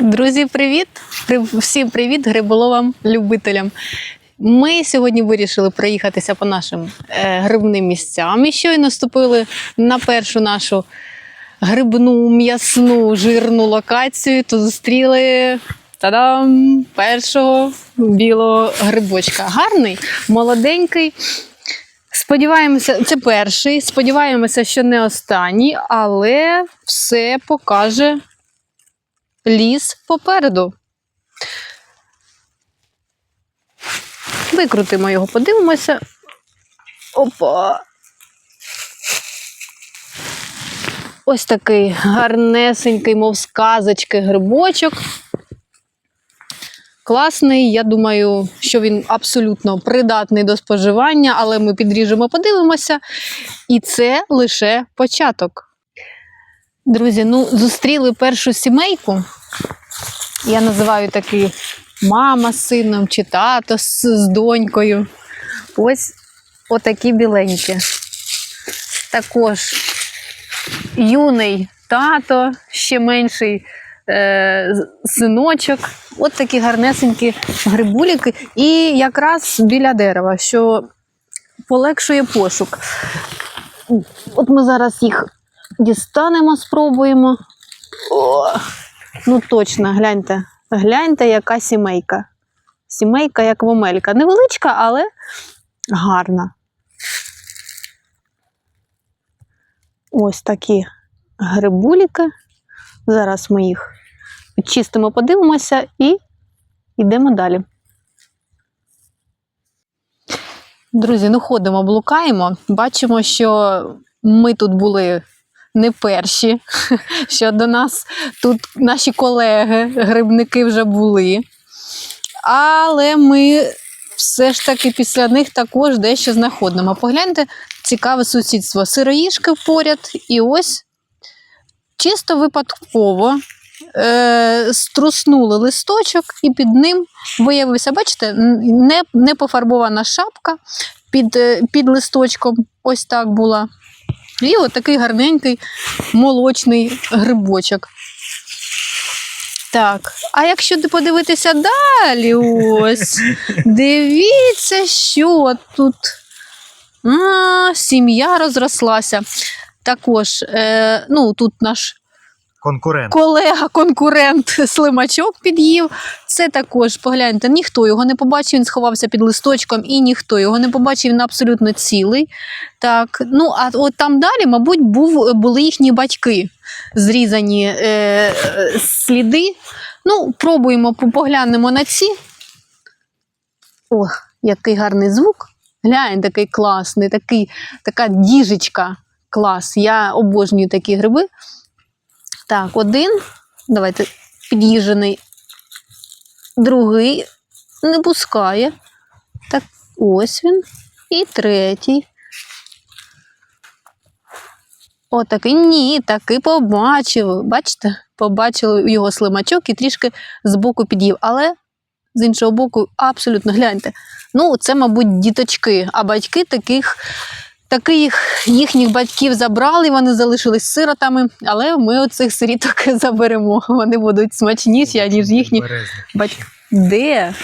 Друзі, привіт! Всім привіт гриболовам, любителям. Ми сьогодні вирішили проїхатися по нашим е, грибним місцям і щойно ступили на першу нашу грибну, м'ясну, жирну локацію, то зустріли та-дам! першого білого грибочка. Гарний, молоденький. Сподіваємося, це перший. Сподіваємося, що не останній, але все покаже ліс попереду. Викрутимо його, подивимося. Опа. Ось такий гарнесенький, мов сказочки, грибочок. Класний, я думаю, що він абсолютно придатний до споживання, але ми підріжемо, подивимося. І це лише початок. Друзі, ну зустріли першу сімейку. Я називаю таки мама з сином чи тато з, з донькою. Ось отакі біленькі. Також юний тато, ще менший е, синочок. От такі гарнесенькі грибуліки. І якраз біля дерева, що полегшує пошук. От ми зараз їх дістанемо, спробуємо. О, ну точно, гляньте. Гляньте, яка сімейка. Сімейка, як вомелька. Невеличка, але гарна. Ось такі грибуліки. Зараз ми їх чистимо, подивимося і йдемо далі. Друзі, ну ходимо, блукаємо. Бачимо, що ми тут були не перші, що до нас тут наші колеги, грибники вже були. Але ми все ж таки після них також дещо знаходимо. Погляньте, цікаве сусідство. Сироїшки поряд, і ось чисто випадково е, струснули листочок, і під ним виявився, бачите, не, не пофарбована шапка під, е, під листочком. Ось так була. І от такий гарненький молочний грибочок. Так, а якщо подивитися далі, ось, дивіться, що тут. А, сім'я розрослася. Також, е, ну, тут наш Конкурент. колега, конкурент слимачок під'їв. Це також, погляньте, ніхто його не побачив, він сховався під листочком, і ніхто його не побачив, він абсолютно цілий. Так, ну а от там далі, мабуть, був, були їхні батьки, зрізані е, сліди. Ну, пробуємо, поглянемо на ці. Ох, який гарний звук. Глянь, такий класний, такий, така діжечка. Клас. Я обожнюю такі гриби. Так, один. Давайте під'їжджений. Другий не пускає. Так, ось він. І третій. Отакий. Ні, таки побачив. Бачите? Побачили його слимачок і трішки збоку під'їв. Але з іншого боку, абсолютно гляньте. Ну, це, мабуть, діточки, а батьки таких. Таких їхніх батьків забрали, вони залишились сиротами, але ми оцих сиріток заберемо. Вони будуть смачніші, ніж їхні батьки. Де?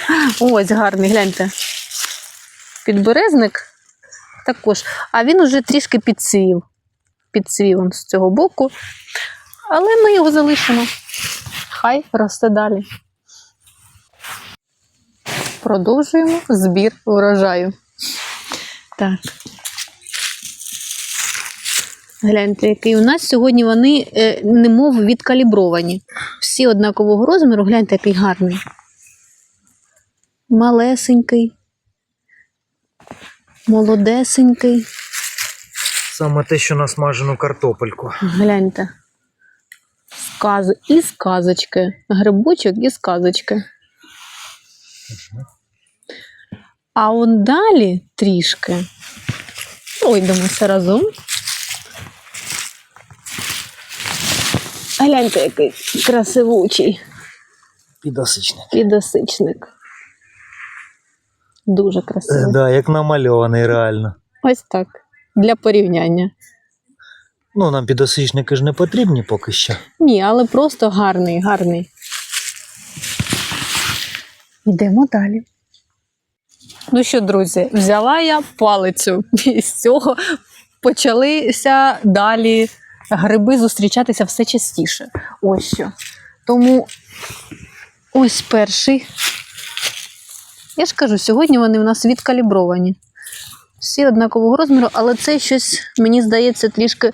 Ось гарний, гляньте. Підберезник також. А він уже трішки підцвів. Підцвів он з цього боку. Але ми його залишимо. Хай росте далі. Продовжуємо збір урожаю. Так. Гляньте, який у нас сьогодні вони е, немов відкалібровані. Всі однакового розміру, гляньте, який гарний. Малесенький, молодесенький. Саме те, що на смажену картопельку. Гляньте. Сказ... І сказочки. Грибочок і сказочки. А от далі трішки. Пройдемося разом. Гляньте, який красивучий Підосичник. підосичник. Дуже красивий. Е, Да, як намальований реально. Ось так. Для порівняння. Ну, нам підосичники ж не потрібні поки що. Ні, але просто гарний, гарний. Йдемо далі. Ну що, друзі, взяла я палицю, і з цього почалися далі гриби зустрічатися все частіше. Ось що. Тому ось перший. Я ж кажу, сьогодні вони в нас відкалібровані. Всі однакового розміру, але цей щось, мені здається, трішки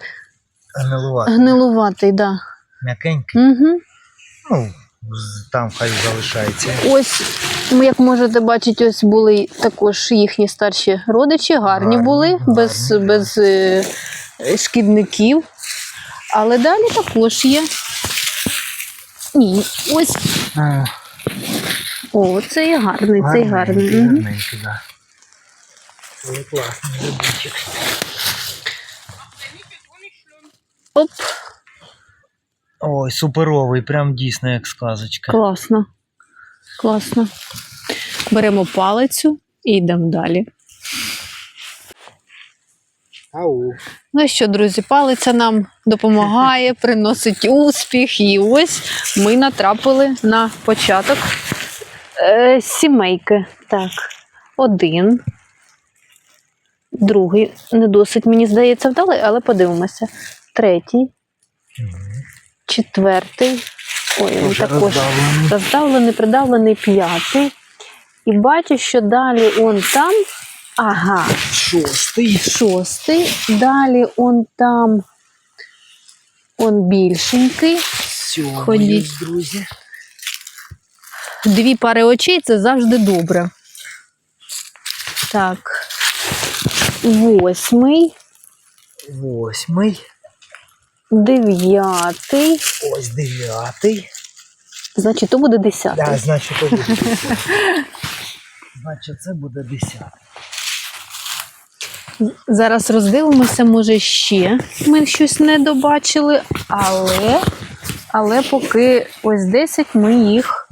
Гнилувати. гнилуватий, да. М'якенький. Угу. Ну, там хай залишається. Ось, як можете бачити, ось були також їхні старші родичі, гарні, Гарні, були, без, без е, шкідників. Але далі також є. Ні, ось. А, О, цей гарний, цей гарний. Гарненький, да. Це класний грибочок. Оп, Ой, суперовий, прям дійсно як сказочка. класно. Класно. Беремо палицю і йдемо далі. Ау. Ну що, друзі, палиця нам допомагає, приносить успіх. І ось ми натрапили на початок е, сімейки. Так, один. Другий не досить, мені здається, вдалий, але подивимося. Третій, четвертий. Ой, він також роздавлений. роздавлений, придавлений, п'ятий. І бачу, що далі он там. Ага, Шостий. шостий. Далі он там он більшенький. Сьомий, Ходіть. друзі. Дві пари очей це завжди добре. Так. Восьмий, Восьмий. дев'ятий. Ось дев'ятий. Значить, то буде десятий. Да, значить, то буде десятий. Значить, це буде десятий. Зараз роздивимося, може ще ми щось не добачили, але, але поки ось 10 ми їх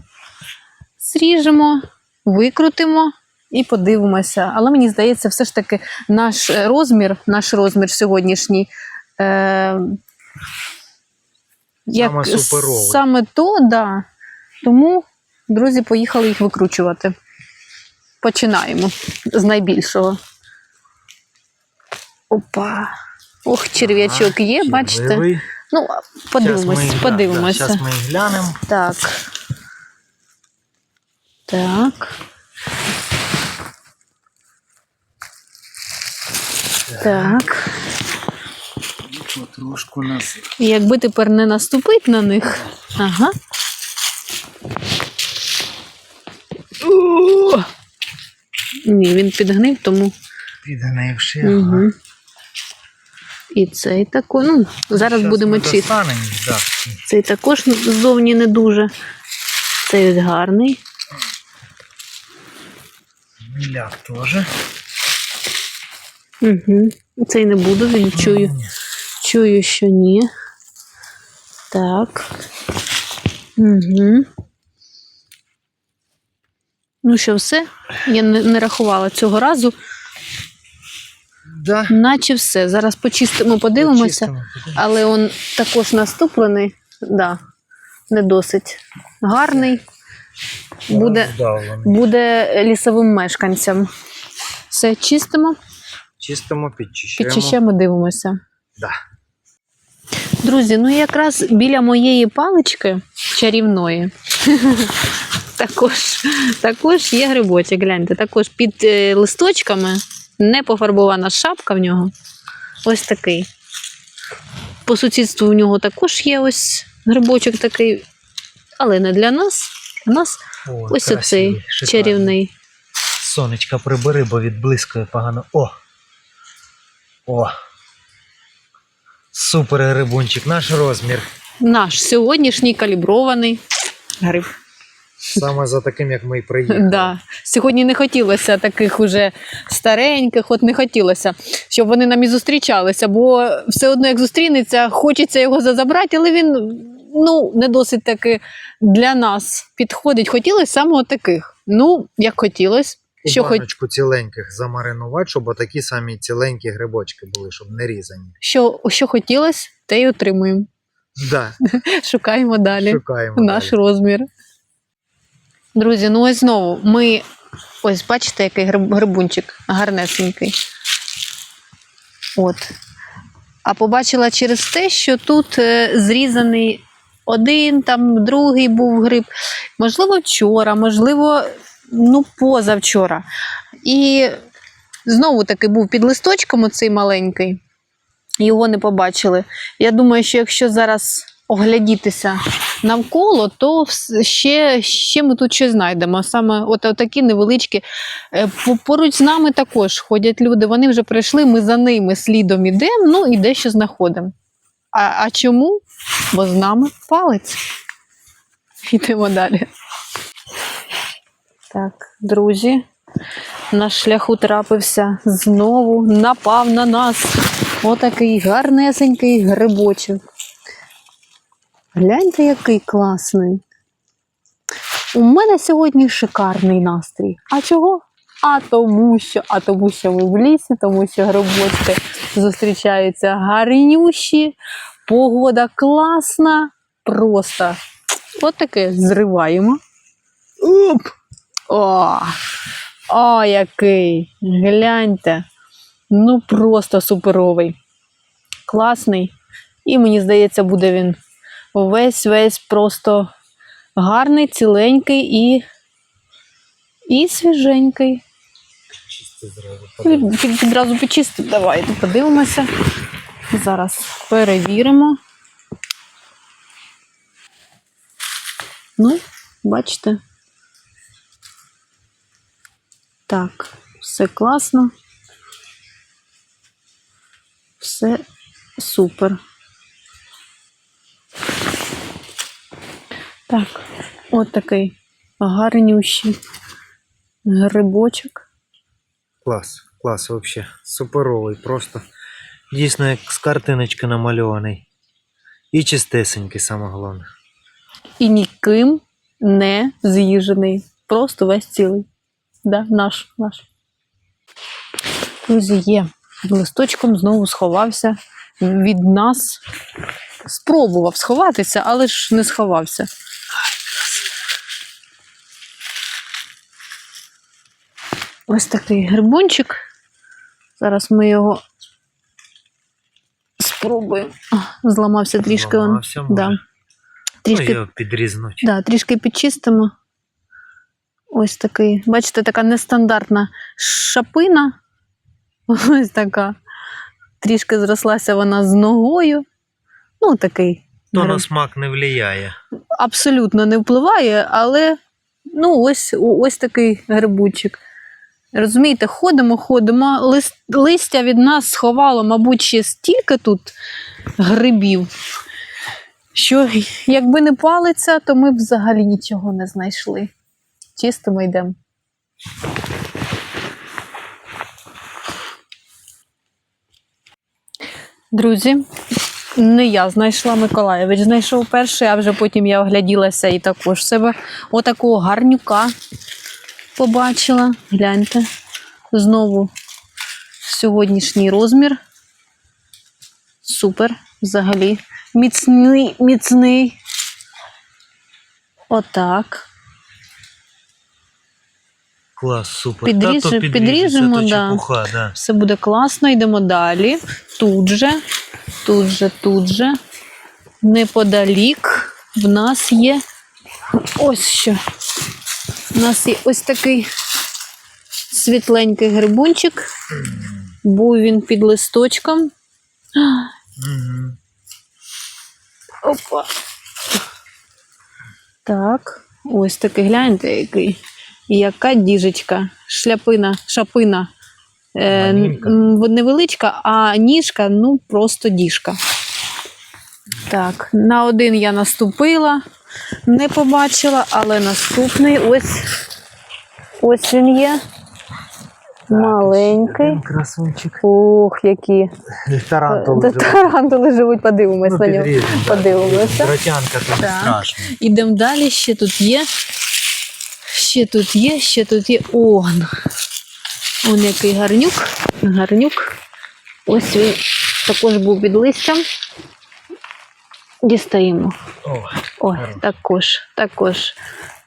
зріжемо, викрутимо і подивимося. Але мені здається, все ж таки наш е, розмір, наш розмір сьогоднішній. Е- Саме суперовий. саме то, да. Тому, друзі, поїхали їх викручувати. Починаємо з найбільшого. Опа. Ох, черв'ячок є, бачите? Щасливий. Ну, подивимось, Щас ми, подивимося. Зараз ми їх глянемо. Так. Так. Так. Потрошку нас. І Якби тепер не наступить на них. Ага. О! Ні, він підгнив, тому. Підгнивши. Угу. І цей також. Ну, зараз будемо чистити. Да. Цей також ззовні не дуже. Цей ось гарний. Міляк теж. Угу. Цей не буду, він чую. Чую, що ні. Так. Угу. Ну що, все? Я не, не рахувала цього разу, Да. наче все. Зараз почистимо, подивимося. Почистимо, подивимося. Але він також наступлений. Да, не досить гарний. Буде, Роздавлений. буде лісовим мешканцям. Все чистимо, Чистимо, підчищаємо. підчищаємо, дивимося. Да. Друзі, ну якраз біля моєї палички чарівної також, також є грибочок. Гляньте, також під е, листочками не пофарбована шапка в нього. Ось такий. По сусідству в нього також є ось грибочок такий, але не для нас. Для нас О, ось красивий, оцей шикарний. чарівний. Сонечка прибери, бо відблискує погано. О! О! Супер грибунчик, наш розмір. Наш сьогоднішній калібрований гриб. Саме за таким, як ми і приїхали. Да. Сьогодні не хотілося таких уже стареньких, от не хотілося, щоб вони нам і зустрічалися, бо все одно, як зустрінеться, хочеться його забрати, але він ну, не досить таки для нас підходить. Хотілося саме таких. Ну, як хотілося. У Що, хоч, ціленьких замаринувати, щоб такі самі ціленькі грибочки були, щоб не різані. що, що хотілося, те й отримуємо. Да, Шукаємо далі шукаємо. наш далі. розмір. Друзі, ну ось знову ми. Ось бачите, який грибунчик гарнесенький. От. А побачила через те, що тут е, зрізаний один, там другий був гриб. Можливо, вчора, можливо, ну, позавчора. І знову таки був під листочком оцей маленький. Його не побачили. Я думаю, що якщо зараз оглядітися навколо, то ще, ще ми тут щось знайдемо. Саме от такі невеличкі. Е, Поруч з нами також ходять люди. Вони вже прийшли, ми за ними слідом ідемо, ну і дещо знаходимо. А, а чому? Бо з нами палець. Йдемо далі. Так, друзі, на шляху трапився знову, напав на нас отакий гарнесенький грибочок. Гляньте, який класний. У мене сьогодні шикарний настрій. А чого? А тому що, а тому що ми в лісі, тому що грибочки зустрічаються гарнющі, погода класна, просто от таке зриваємо. Оп! О, о, який! Гляньте. Ну, просто суперовий. Класний. І мені здається, буде він весь-весь просто гарний, ціленький і, і свіженький. Відразу почистив. Давайте подивимося. Зараз перевіримо. Ну, бачите. Так, все класно. Все супер. Так, от такий гарнющий грибочок. Клас, клас, взагалі. Суперовий, просто. Дійсно, як з картиночки намальований. І чистесенький, саме головне. і ніким не з'їжений. Просто весь цілий. Да, наш, наш. Друзі, є. Листочком знову сховався від нас. Спробував сховатися, але ж не сховався. Ось такий грибунчик. Зараз ми його спробуємо. Зламався трішки. он. Зламався, Да. Трішки Ну, його підрізнуть. Да, трішки підчистимо. Ось такий. Бачите, така нестандартна шапина. Ось така. Трішки зрослася вона з ногою. Ну, такий. То на смак не впливає. Абсолютно не впливає, але ну, ось, ось такий грибучик. Розумієте, ходимо, ходимо. Лист, листя від нас сховало, мабуть, ще стільки тут грибів, що якби не палиця, то ми б взагалі нічого не знайшли. Чистимо йдемо. Друзі, не я знайшла Миколаєвич. Знайшов перший, а вже потім я огляділася і також себе отакого гарнюка побачила. Гляньте. Знову сьогоднішній розмір. Супер. Взагалі. Міцний, міцний. Отак. Клас, супер. Підріж- Та то підріжемо, то чепуха, да. Все буде класно, йдемо далі. Тут же, тут же, тут же. Неподалік в нас є ось що. У нас є ось такий світленький грибунчик. Був він під листочком. Мгм. Опа. Так, ось такий, гляньте, який. І Яка діжечка, шляпина, шапина. Е, невеличка, а ніжка, ну, просто діжка. Так, на один я наступила, не побачила, але наступний ось, ось він є. Маленький. Красунчик. Ух, які. Тарантули. Та- Тарантули живуть, подивимось Ну, на нього. підріжемо. Подивимося. Не Так. страшно. Ідемо далі, ще тут є. Ще тут є, ще тут є. Он. Он який гарнюк. Гарнюк. Ось він також був під листям. Дістаємо. О, Ой, Гарно. також, також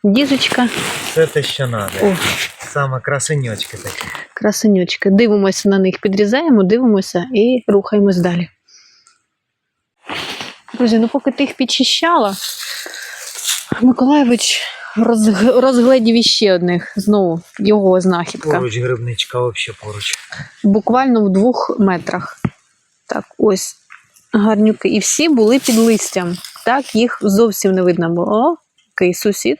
діжечка. Це те, що треба. О, Саме красеньочки такі. красенючки. Дивимося на них, підрізаємо, дивимося і рухаємось далі. Друзі, ну поки ти їх підчищала, Миколаєвич розг- розгледів іще одних знову його знахідка. Поруч грибничка, взагалі поруч. Буквально в двох метрах. Так, ось гарнюки. І всі були під листям. Так, їх зовсім не видно було. О, який сусід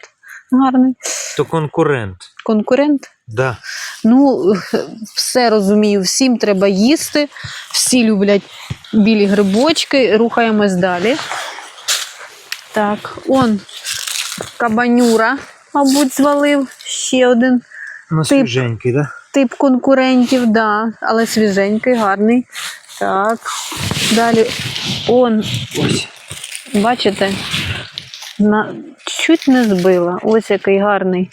гарний. То конкурент. Конкурент. Да. Ну, все розумію, всім треба їсти, всі люблять білі грибочки, рухаємось далі. Так, он кабанюра, мабуть, звалив ще один Ну, Тип. свіженький, да? тип конкурентів, да, але свіженький, гарний. Так, далі он, Ось. бачите, на, чуть не збила. Ось який гарний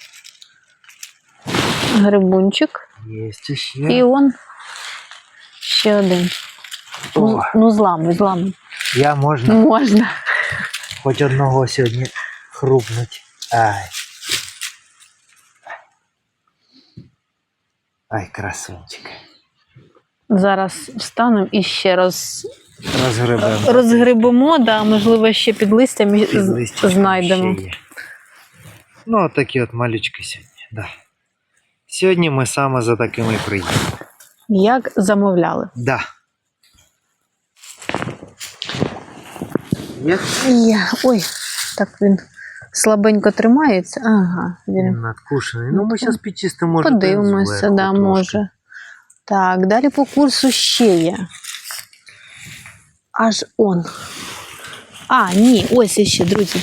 грибунчик. Є ще. І он ще один. Ну, О, ну зламуй, зламуй. я можна Можна. хоч одного сьогодні хрупнуть. Ай. Ай, красунчик. Зараз встанемо і ще раз Розгребемо. розгребемо, да, можливо, ще під листям Під знайдемо. ще є. Ну, от такі от малючки сьогодні. Да. Сьогодні ми саме за такими приїдемо. Як замовляли. Да. Є? Ой, так він слабенько тримається. Ага, він Надкушений. Ну, ми зараз підчистимо, може. Подивимося, да, трошки. може. Так, далі по курсу ще є. Аж он. А, ні, ось іще, друзі.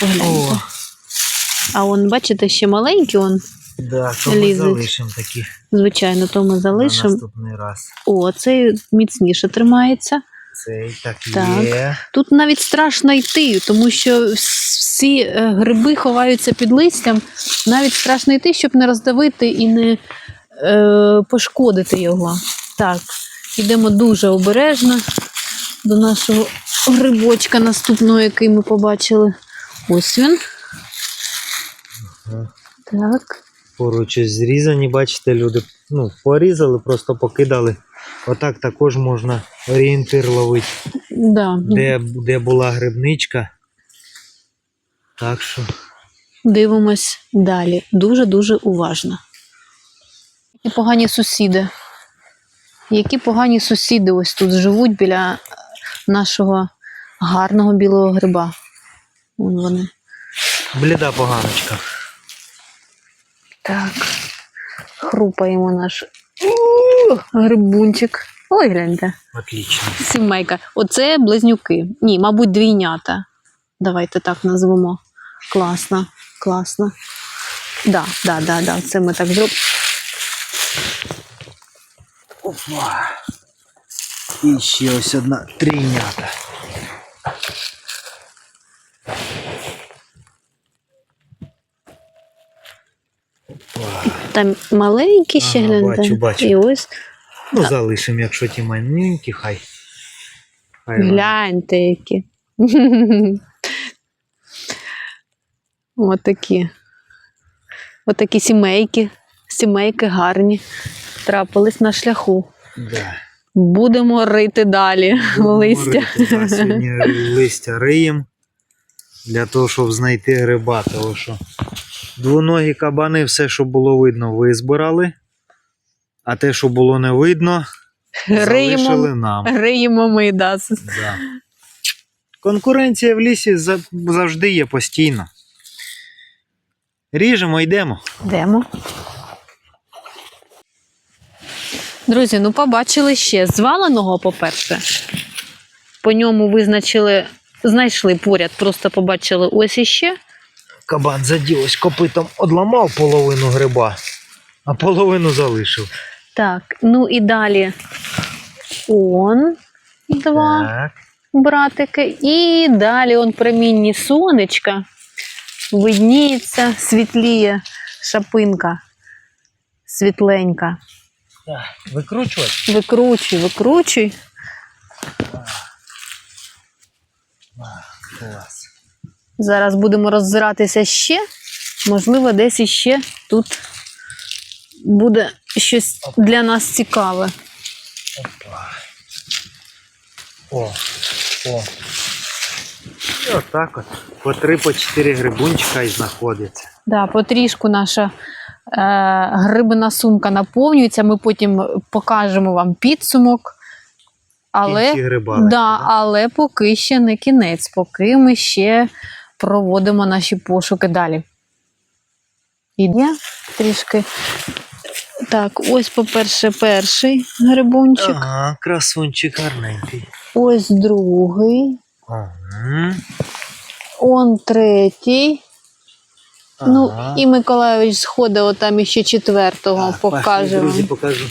Погляньте. О, А он, бачите, ще маленький, он, да, то ми залишимо такі звичайно, то ми на залишимо. наступний раз. О, цей міцніше тримається. Цей так, Так. є. Тут навіть страшно йти, тому що всі е, гриби ховаються під листям. Навіть страшно йти, щоб не роздавити і не е, пошкодити його. Так, йдемо дуже обережно до нашого грибочка наступного, який ми побачили. Ось він. Ага. Так. Поруч зрізані, бачите, люди ну, порізали, просто покидали. Отак також можна орієнтир ловити, Да. де, де була грибничка. Так що. Дивимось далі. Дуже-дуже уважно. Які погані сусіди. Які погані сусіди ось тут живуть біля нашого гарного білого гриба. Вон вони. Бліда поганочка. Так. Хрупаємо наш грибунчик. Ой, гляньте. Отлично. Сімейка. Оце близнюки. Ні, мабуть, двійнята. Давайте так назвемо. Класно, класно. Да, да, да, да. Це ми так зробимо. Опа. І ще ось одна трійнята. Там маленькі ще Ага, гляньте. бачу, бачу. І ось Ну, залишимо, якщо ті маленькі, хай. хай гляньте які. Отакі. Отакі сімейки. Сімейки гарні. Трапились на шляху. Да. Будемо рити далі Будемо листя. рити, да, Сьогодні листя риєм для того, щоб знайти гриба. Того, що двоногі кабани, все, що було видно, ви збирали. А те, що було не видно, залишили нам. риємо ми, да. Да. Конкуренція в лісі завжди є постійно. Ріжемо, йдемо. Йдемо. Друзі, ну побачили ще зваленого, по-перше. По ньому визначили, знайшли поряд, просто побачили ось іще. Кабан заділось копитом, одламав половину гриба, а половину залишив. Так, ну і далі он два Так. братики. І далі он промінні сонечка. Видніється, світліє шапинка. Світленька. Так. Викручувати. Викручуй, викручуй. Клас. Зараз будемо роззиратися ще. Можливо, десь іще тут буде щось для нас цікаве. Опа. О, о. І отак от. По три, по чотири грибунчика і знаходиться. Да, потрішку наша е, грибна сумка наповнюється. Ми потім покажемо вам підсумок. Але, да? але поки ще не кінець, поки ми ще проводимо наші пошуки далі. Іде трішки. Так, ось, по-перше, перший грибунчик, Ага, красунчик гарненький. ось другий, Ага. он третій. Ну, і Миколайович сходить отам іще четвертого, Так, пошли, покаже Друзі, покажу.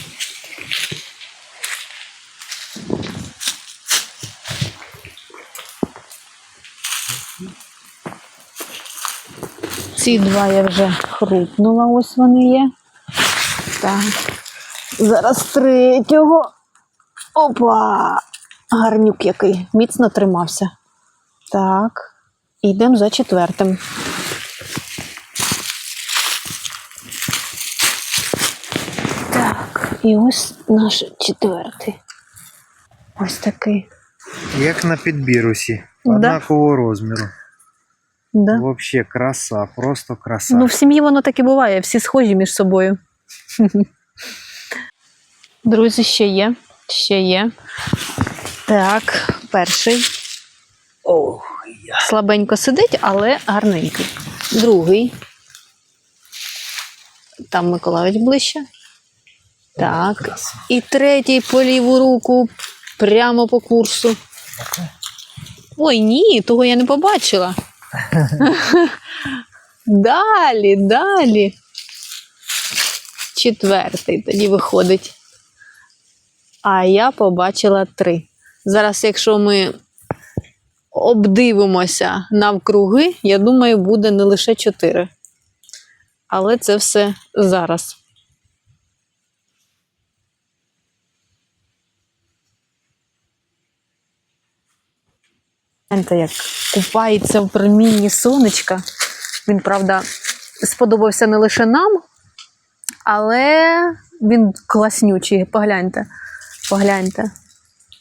Ці два я вже хрупнула, ось вони є. Так. Зараз третього. Опа! Гарнюк який. Міцно тримався. Так. Йдемо за четвертим. Так, і ось наш четвертий. Ось такий. Як на підбір усі. Да. Однакового розміру. Да? Вообще краса, просто краса. Ну, в сім'ї воно так і буває, всі схожі між собою. Друзі, ще є. Ще є. Так, перший. Ох, я. Слабенько сидить, але гарненький. Другий. Там Миколаївич ближче. Так. І третій по ліву руку, прямо по курсу. Ой, ні, того я не побачила. Далі, далі. Четвертий тоді виходить. А я побачила три. Зараз, якщо ми обдивимося навкруги, я думаю, буде не лише чотири. Але це все зараз. Гляньте, як купається в промінні сонечка. Він, правда, сподобався не лише нам, але він класнючий. Погляньте. Погляньте.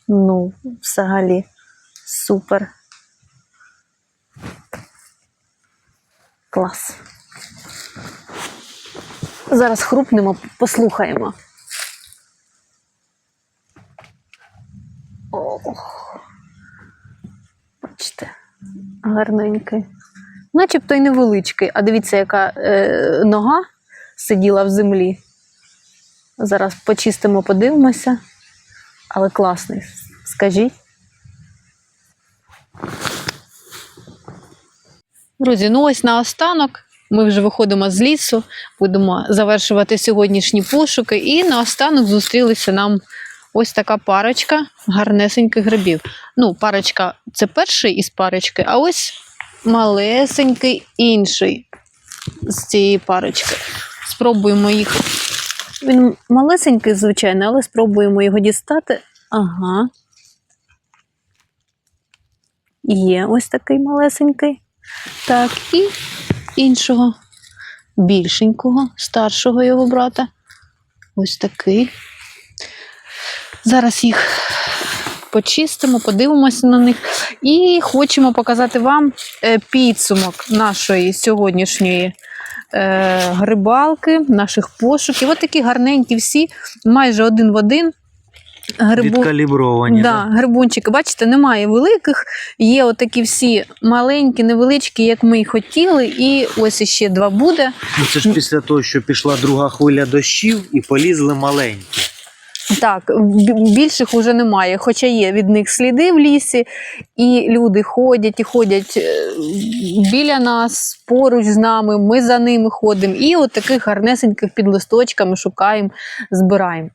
Ну, взагалі, супер. Клас. Зараз хрупнемо, послухаємо. Ох. Бачите, гарненький. Начебто й невеличкий. А дивіться, яка е, нога сиділа в землі. Зараз почистимо, подивимося. Але класний, скажіть. Друзі, ну ось наостанок. Ми вже виходимо з лісу, будемо завершувати сьогоднішні пошуки. І наостанок зустрілися нам ось така парочка гарнесеньких грибів. Ну, парочка це перший із парочки, а ось малесенький інший з цієї парочки. Спробуємо їх. Він малесенький, звичайно, але спробуємо його дістати. Ага. Є ось такий малесенький. Так, і іншого більшенького, старшого його брата. Ось такий. Зараз їх почистимо, подивимося на них. І хочемо показати вам е, підсумок нашої сьогоднішньої е, грибалки, наших пошуків. Ось такі гарненькі всі, майже один в один. Грибу... Відкалібровані. Да, грибунчики, бачите, немає великих. Є отакі всі маленькі, невеличкі, як ми й хотіли. І ось іще два буде. Ну, це ж після того, що пішла друга хвиля дощів і полізли маленькі. Так, більших уже немає, хоча є від них сліди в лісі, і люди ходять і ходять е, біля нас, поруч з нами, ми за ними ходимо. І от таких гарнесеньких під листочками шукаємо, збираємо.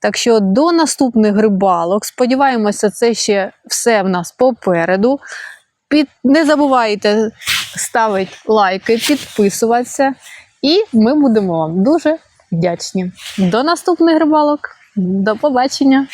Так що до наступних грибалок, сподіваємося, це ще все в нас попереду. Під... Не забувайте ставити лайки, підписуватися, і ми будемо вам дуже вдячні. До наступних грибалок! До побачення!